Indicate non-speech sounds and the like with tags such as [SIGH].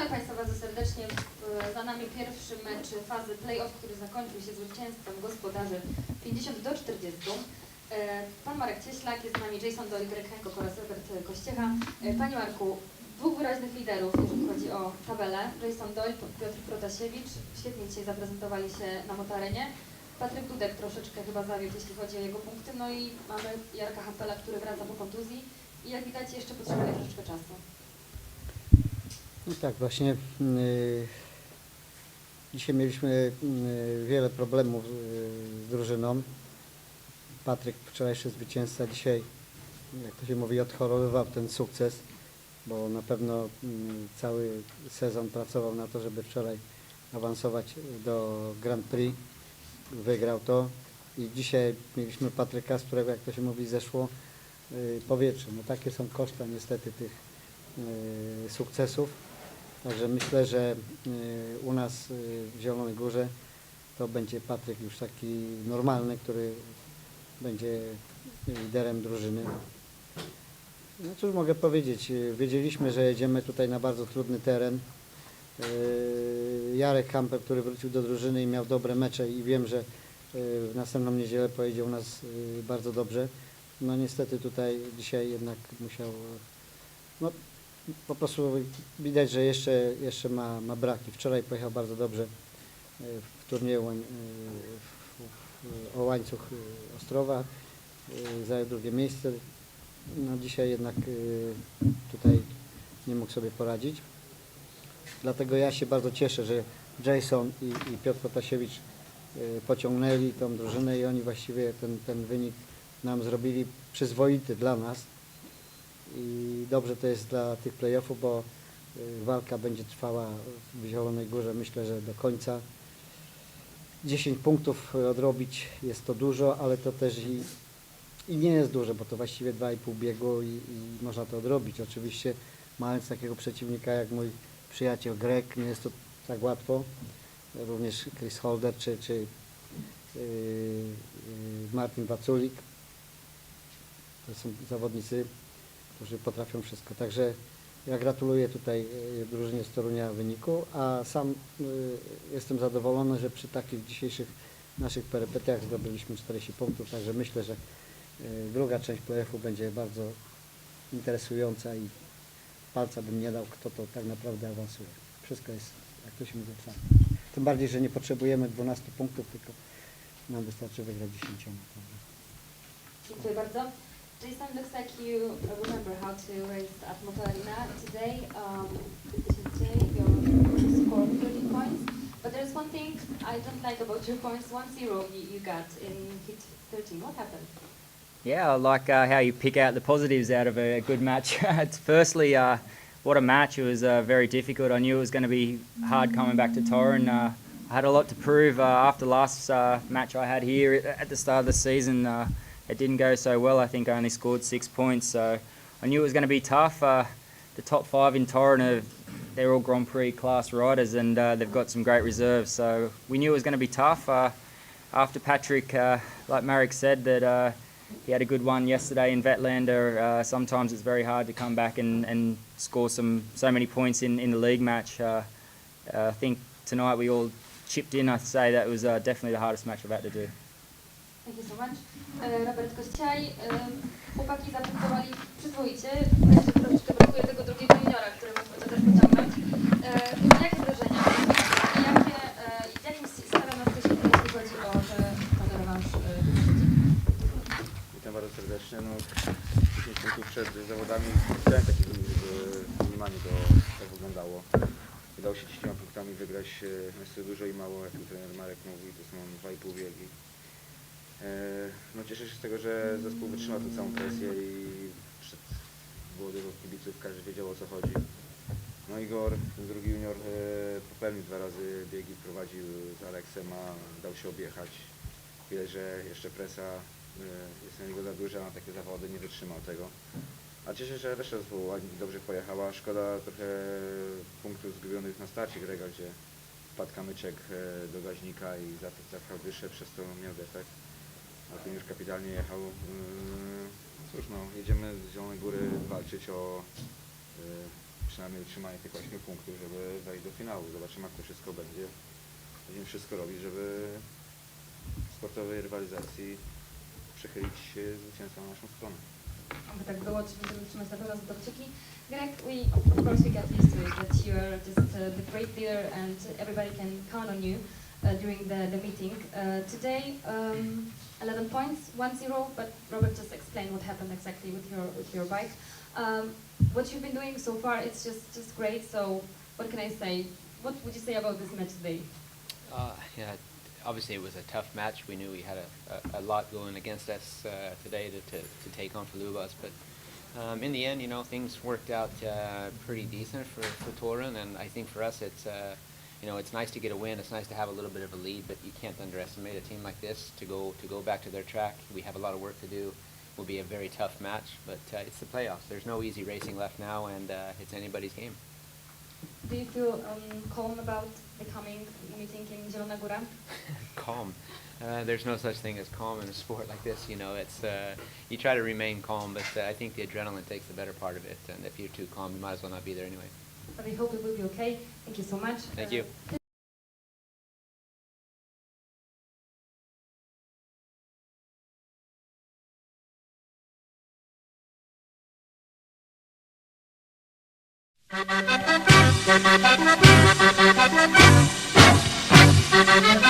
Witamy Państwa bardzo serdecznie. W- Za nami pierwszy mecz fazy play-off, który zakończył się zwycięstwem gospodarzy 50 do 40. E, Pan Marek Cieślak, jest z nami Jason Greg Hancock oraz Robert Kościecha. E, Panie Marku, dwóch wyraźnych liderów, jeżeli chodzi o tabelę. Jason Doyle, Piotr Protasiewicz, świetnie dzisiaj zaprezentowali się na motarenie. Patryk Dudek troszeczkę chyba zawiódł, jeśli chodzi o jego punkty. No i mamy Jarka Hampela, który wraca po kontuzji. I jak widać jeszcze potrzebuje troszeczkę czasu. No tak, właśnie y, dzisiaj mieliśmy y, wiele problemów y, z drużyną. Patryk, wczorajszy zwycięzca, dzisiaj, jak to się mówi, odchorowywał ten sukces, bo na pewno y, cały sezon pracował na to, żeby wczoraj awansować do Grand Prix. Wygrał to i dzisiaj mieliśmy Patryka, z którego, jak to się mówi, zeszło powietrze. No takie są koszta niestety tych sukcesów. Także myślę, że y, u nas y, w Zielonej Górze to będzie Patryk już taki normalny, który będzie liderem drużyny. No cóż mogę powiedzieć, wiedzieliśmy, że jedziemy tutaj na bardzo trudny teren. Y, Jarek Kamper, który wrócił do drużyny i miał dobre mecze i wiem, że w następną niedzielę pojedzie u nas bardzo dobrze. No niestety tutaj dzisiaj jednak musiał no, po prostu widać, że jeszcze, jeszcze ma, ma braki. Wczoraj pojechał bardzo dobrze e, w turnieju e, o łańcuch e, Ostrowa, zajął drugie miejsce. No dzisiaj jednak tutaj nie mógł sobie poradzić. Dlatego ja się bardzo cieszę, że Jason i, i Piotr Protasiewicz e, pociągnęli tą drużynę i oni właściwie ten, ten wynik nam zrobili przyzwoity dla nas i dobrze to jest dla tych playoffów, bo y, walka będzie trwała w Zielonej Górze myślę, że do końca. 10 punktów odrobić jest to dużo, ale to też i, i nie jest dużo, bo to właściwie 2,5 biegu i, i można to odrobić. Oczywiście mając takiego przeciwnika jak mój przyjaciel Greg, nie jest to tak łatwo. Również Chris Holder czy, czy yy, Martin Waculik. To są zawodnicy, którzy potrafią wszystko. Także ja gratuluję tutaj e, drużynie z Torunia wyniku, a sam e, jestem zadowolony, że przy takich dzisiejszych naszych perypetiach zdobyliśmy 40 punktów, także myślę, że e, druga część playoffu będzie bardzo interesująca i palca bym nie dał, kto to tak naprawdę awansuje. Wszystko jest, jak to się mówi, otwarte. Tym bardziej, że nie potrzebujemy 12 punktów, tylko nam wystarczy wygrać 10. Także. Dziękuję bardzo. Jason, looks like you remember how to raise at Moto Arena. Today, um, today you scored 30 points. But there's one thing I don't like about your points. 1-0 you, you got in hit 13. What happened? Yeah, I like uh, how you pick out the positives out of a, good match. [LAUGHS] it's firstly, uh, what a match. It was uh, very difficult. I knew it was going to be hard coming back to Torren. Uh, I had a lot to prove uh, after last uh, match I had here at the start of the season. It didn't go so well. I think I only scored six points, so I knew it was going to be tough. Uh, the top five in Torren are they're all Grand Prix class riders, and uh, they've got some great reserves. So we knew it was going to be tough. Uh, after Patrick, uh, like Marek said, that uh, he had a good one yesterday in Vetlander. Uh, sometimes it's very hard to come back and, and score some so many points in, in the league match. I think tonight we all chipped in. I'd say that was definitely the hardest match I've had to do. Thank you so much. Robert Kościaj, e, chłopaki zapunktowali przyzwoicie. Jeszcze troszeczkę brakuje tego drugiego juniora, który to też pociągnąć. E, jakie wrażenia? I jakie, e, jakim stawia nas jeśli chodzi o te, ten rewanż Witam bardzo serdecznie. No, 10 punktów przed zawodami chciałem taki minimalnie to tak wyglądało. Udało się 10 punktami wygrać no jest to dużo i mało, jak trener Marek mówi, to są 2,5 biegi. E, No cieszę się z tego, że zespół wytrzymał tę całą presję i przed było dużo kibiców, każdy wiedział o co chodzi. No Igor, drugi junior, e, popełnił dwa razy biegi, prowadził z Aleksem, a dał się objechać. Widać, że jeszcze presa y, jest na niego za duża na takie zawody, nie wytrzymał tego. A cieszę się, że reszta zespołu dobrze pojechała. Szkoda trochę punktów zgubionych na starcie Grega, gdzie wpadł kamyczek e, do gaźnika i za- zapchał dyszę, przez to miał defekt. A ten już kapitalnie jechał. Yy, Cóż no, jedziemy z Zielonej Góry walczyć o y, przynajmniej utrzymanie tych 8 punktów, żeby wejść do finału. Zobaczymy jak to wszystko będzie. Będziemy wszystko robić, żeby w sportowej rywalizacji przechylić się zwycięstwa na naszą stronę. Aby tak było, na pewno za to kciuki. Greg, we, of course we get used to it, that you are just the great leader and everybody can count on you during the, the meeting. Uh, today, um, 11 points, 1-0, but Robert just explained what happened exactly with your, with your bike. Um, what you've been doing so far, it's just, just great, so what can I say? What would you say about this match today? Uh, yeah, obviously it was a tough match. We knew we had a, a, a lot going against us uh, today to, to, to take on Falubas, but um, in the end, you know, things worked out uh, pretty decent for, for Torun, and I think for us it's, uh, you know, it's nice to get a win. It's nice to have a little bit of a lead, but you can't underestimate a team like this to go to go back to their track. We have a lot of work to do. Will be a very tough match, but uh, it's the playoffs. There's no easy racing left now, and uh, it's anybody's game. Do you feel um, calm about the coming meeting in Zielona Góra? [LAUGHS] calm. Uh, there's no such thing as calm in a sport like this. You know, it's uh, you try to remain calm, but uh, I think the adrenaline takes the better part of it. And if you're too calm, you might as well not be there anyway. But I hope it will be okay. Thank you so much. Thank you. Thank you.